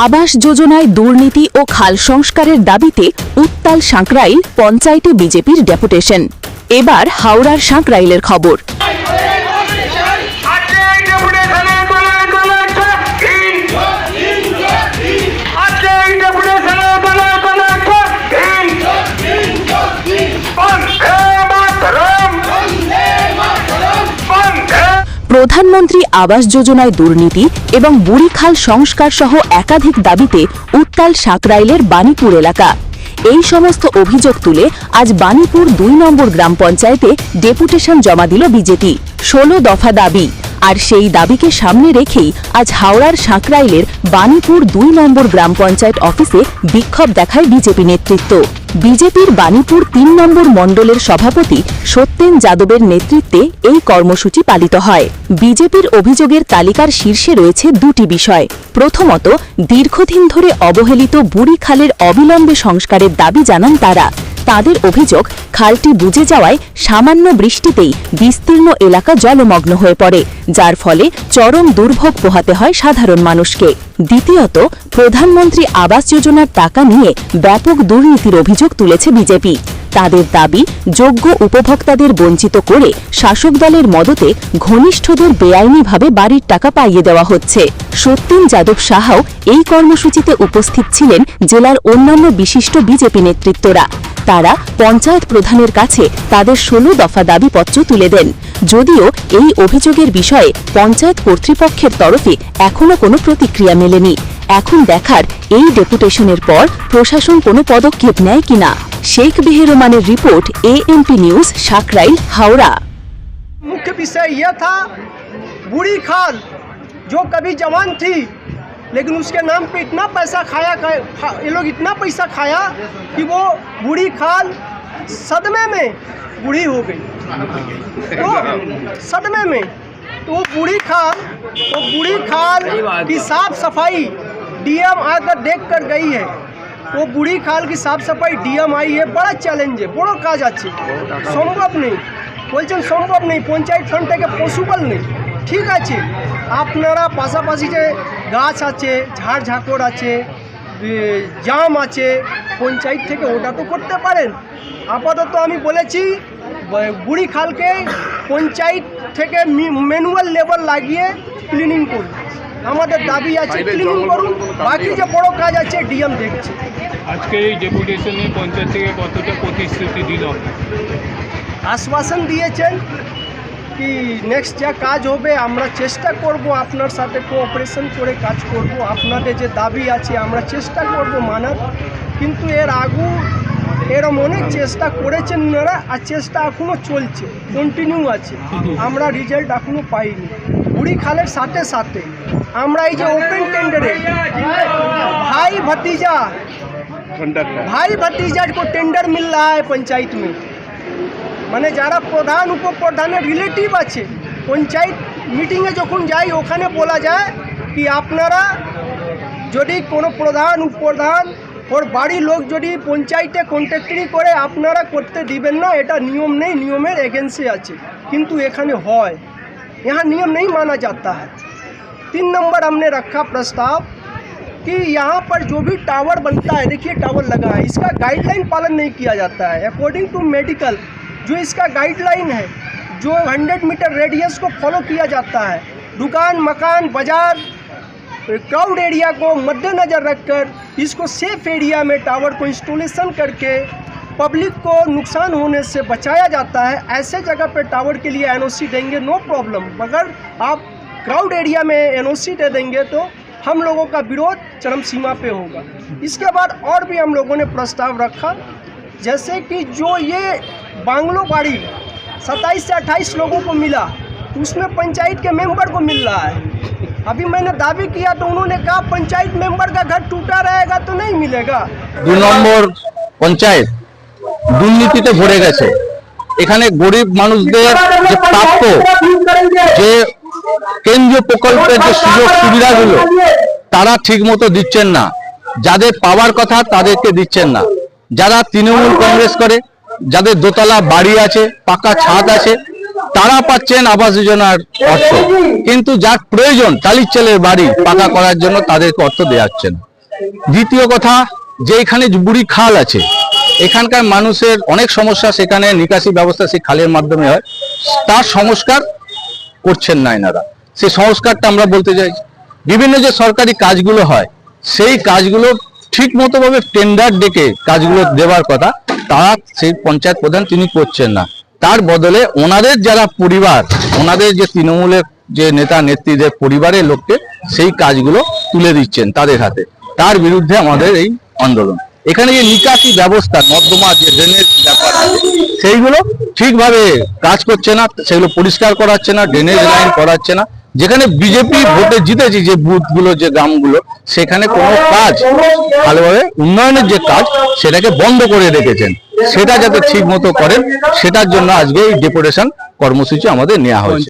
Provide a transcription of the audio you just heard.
আবাস যোজনায় দুর্নীতি ও খাল সংস্কারের দাবিতে উত্তাল সাঁকরাইল পঞ্চায়েতে বিজেপির ডেপুটেশন। এবার হাওড়ার সাঁকরাইলের খবর। প্রধানমন্ত্রী আবাস যোজনায় দুর্নীতি এবং বুড়িখাল সংস্কার সহ একাধিক দাবিতে উত্তাল সাকরাইলের বাণীপুর এলাকা। এই সমস্ত অভিযোগ তুলে আজ বাণীপুর দুই নম্বর গ্রাম পঞ্চায়েতে ডেপুটেশন জমা দিল বিজেপি। ষোলো দফা দাবি। আর সেই দাবিকে সামনে রেখেই আজ হাওড়ার সাঁকরাইলের বাণীপুর দুই নম্বর গ্রাম পঞ্চায়েত অফিসে বিক্ষোভ দেখায় বিজেপি নেতৃত্ব। বিজেপির বাণীপুর তিন নম্বর মণ্ডলের সভাপতি সত্যেন যাদবের নেতৃত্বে এই কর্মসূচি পালিত হয়। বিজেপির অভিযোগের তালিকার শীর্ষে রয়েছে দুটি বিষয়। প্রথমত, দীর্ঘদিন ধরে অবহেলিত বুড়িখালের অবিলম্বে সংস্কারের দাবি জানান তারা। তাদের অভিযোগ, খালটি বুজে যাওয়ায় সামান্য বৃষ্টিতেই বিস্তীর্ণ এলাকা জলমগ্ন হয়ে পড়ে, যার ফলে চরম দুর্ভোগ পোহাতে হয় সাধারণ মানুষকে। দ্বিতীয়ত, প্রধানমন্ত্রী আবাস যোজনার টাকা নিয়ে ব্যাপক দুর্নীতির অভিযোগ তুলেছে বিজেপি। তাদের দাবি, যোগ্য উপভোক্তাদের বঞ্চিত করে শাসক দলের মদতে ঘনিষ্ঠদের বেআইনিভাবে বাড়ির টাকা পাইয়ে দেওয়া হচ্ছে। সত্যেন যাদব সাহাও এই কর্মসূচিতে উপস্থিত ছিলেন জেলার অন্যান্য বিশিষ্ট বিজেপি নেতৃত্বরা। তারা পঞ্চায়েত প্রধানের কাছে তাদের ষোলো দফা দাবিপত্র তুলে দেন যদিও এই অভিযোগের বিষয়ে পঞ্চায়েত কর্তৃপক্ষের তরফে এখনও কোনো প্রতিক্রিয়া মেলেনি এখন দেখার এই ডেপুটেশনের পর প্রশাসন কোনো পদক্ষেপ নেয় কিনা Sheikh বেহেরোমানের report AMP news Sankrail Howrah मुख्य विषय यह था बूढ़ी खाल जो कभी जवान थी लेकिन उसके नाम पे इतना पैसा खाया खा- खा- ये लोग इतना पैसा खाया कि वो बूढ़ी खाल सदमे में बूढ़ी हो गई तो सदमे में तो वो बूढ़ी खाल वो बूढ़ी खाल की साफ सफाई डीएम आकर देख कर गई है वो बुढ़ी खाल की साफ सफाई ডিএম আই এ বড় চ্যালেঞ্জে বড় কাজ আছে সম্ভব নেই বলছেন সম্ভব নেই পঞ্চায়েত ফান্ড থেকে পসিবল নেই ঠিক আছে আপনারা পাশাপাশি যে গাছ আছে ঝাড় ঝাঁকড় আছে জাম আছে পঞ্চায়েত থেকে ওটা তো করতে পারেন। আপাতত আমি বলেছি বুড়ি খালকে পঞ্চায়েত থেকে ম্যানুয়াল লেবার লাগিয়ে ক্লিনিং করুন। আমাদের দাবি আছে ক্লিনিং করুন বাকি যে বড় কাজ আছে ডিএম দেখছে। আজকে এই ডেপুটেশনে পঞ্চায়েত থেকে কতটা প্রতিশ্রুতি দিল আশ্বাসন দিয়েছেন কি নেক্সট যা কাজ হবে আমরা চেষ্টা করব আপনার সাথে কোঅপারেশন করে কাজ করব আপনাদের যে দাবি আছে আমরা চেষ্টা করব মানার কিন্তু এর আগু এরম অনেক চেষ্টা করেছেন ওনারা আর চেষ্টা এখনও চলছে কন্টিনিউ আছে আমরা রেজাল্ট এখনও পাইনি বুড়ি খালের সাথে সাথে আমরা এই যে ওপেন টেন্ডারে ভাই ভতিজা भाई भतीजा को टेंडर मिल रहा है पंचायत में মানে যারা প্রধান উপপ্রধানের রিলেটিভ আছে পঞ্চায়েত মিটিংয়ে যখন যাই ওখানে বলা যায় কি আপনারা যদি কোনো প্রধান উপপ্রধান ওর বাড়ির লোক যদি পঞ্চায়েতে কন্ট্যাক্টরি করে আপনারা করতে দিবেন না এটা নিয়ম নেই নিয়মের এগেন্সি আছে কিন্তু এখানে হয় यहाँ नियम नहीं माना जाता है तीन नंबर हमने रखा प्रस्ताव कि यहाँ पर जो भी टावर बनता है देखिए टावर लगा है इसका गाइडलाइन पालन नहीं किया जाता है अकॉर्डिंग टू मेडिकल जो इसका गाइडलाइन है, जो 100 मीटर रेडियस को फॉलो किया जाता है, दुकान, मकान, बाज़ार क्राउड एरिया को मद्देनज़र रखकर इसको सेफ़ एरिया में टावर को इंस्टॉलेशन करके पब्लिक को नुकसान होने से बचाया जाता है। ऐसे जगह पर टावर के लिए एनओसी देंगे नो प्रॉब्लम मगर आप क्राउड एरिया में एनओसी दे देंगे तो हम लोगों का विरोध चरम सीमा पे होगा। इसके बाद और भी हम लोगों ने प्रस्ताव रखा, जैसे कि जो ये बांग्लो बाड़ी सत्ताईस से अट्ठाईस लोगों को मिला उसमें पंचायत के मेंबर को मिल रहा है अभी मैंने दावी किया तो उन्होंने कहा पंचायत मेंबर का घर टूटा रहेगा तो नहीं मिलेगा দু নম্বর পঞ্চায়েত দুর্নীতিতে ভরে গেছে এখানে গরিব মানুষদের যে প্রাপ্য যে কেন্দ্রীয় প্রকল্পের যে সুযোগ সুবিধাগুলো তারা ঠিক মতো দিচ্ছেন না যাদের পাওয়ার কথা তাদেরকে দিচ্ছেন না যারা তৃণমূল কংগ্রেস করে যাদের দোতলা বাড়ি আছে, পাকা ছাদ আছে, তারা পাচ্ছেন আবাস যোজনার অর্থ। কিন্তু যার প্রয়োজন টালির ছেলের বাড়ি পাকা করার জন্য তাদেরকে অর্থ দেওয়া হচ্ছে না দ্বিতীয় কথা যে এখানে বুড়ি খাল আছে, এখানকার মানুষের অনেক সমস্যা সেখানে নিকাশি ব্যবস্থা সেই খালের মাধ্যমে হয়। তার সংস্কার করছেন না এনারা। সেই সংস্কারটা আমরা বলতে চাই, বিভিন্ন যে সরকারি কাজগুলো হয়, সেই কাজগুলো ঠিক মতো ভাবে টেন্ডার ডেকে কাজগুলো দেওয়ার কথা তারা সেই পঞ্চায়েত প্রধান তিনি করছেন না। তার বদলে ওনাদের যারা পরিবার, ওনাদের যে তৃণমূলের যে নেতা, নেত্রীদের পরিবারের লোককে সেই কাজগুলো তুলে দিচ্ছেন তাদের হাতে। তার বিরুদ্ধে আমাদের এই আন্দোলন। এখানে যে নিকাশি ব্যবস্থা, নর্দমা যে ড্রেনেজ ব্যাপার সেইগুলো ঠিকভাবে কাজ করছে না, সেগুলো পরিষ্কার করাচ্ছে না ড্রেনেজ লাইন করাচ্ছে না। যেখানে বিজেপি ভোটে জিতেছে যে বুথগুলো, যে গ্রামগুলো, সেখানে কোনো কাজ ভালোভাবে উন্নয়নের যে কাজ, সেটাকে বন্ধ করে রেখেছেন। সেটা যাতে ঠিক মতো করেন সেটার জন্য আজকে এই ডেপুটেশন কর্মসূচি আমাদের নেওয়া হয়েছে।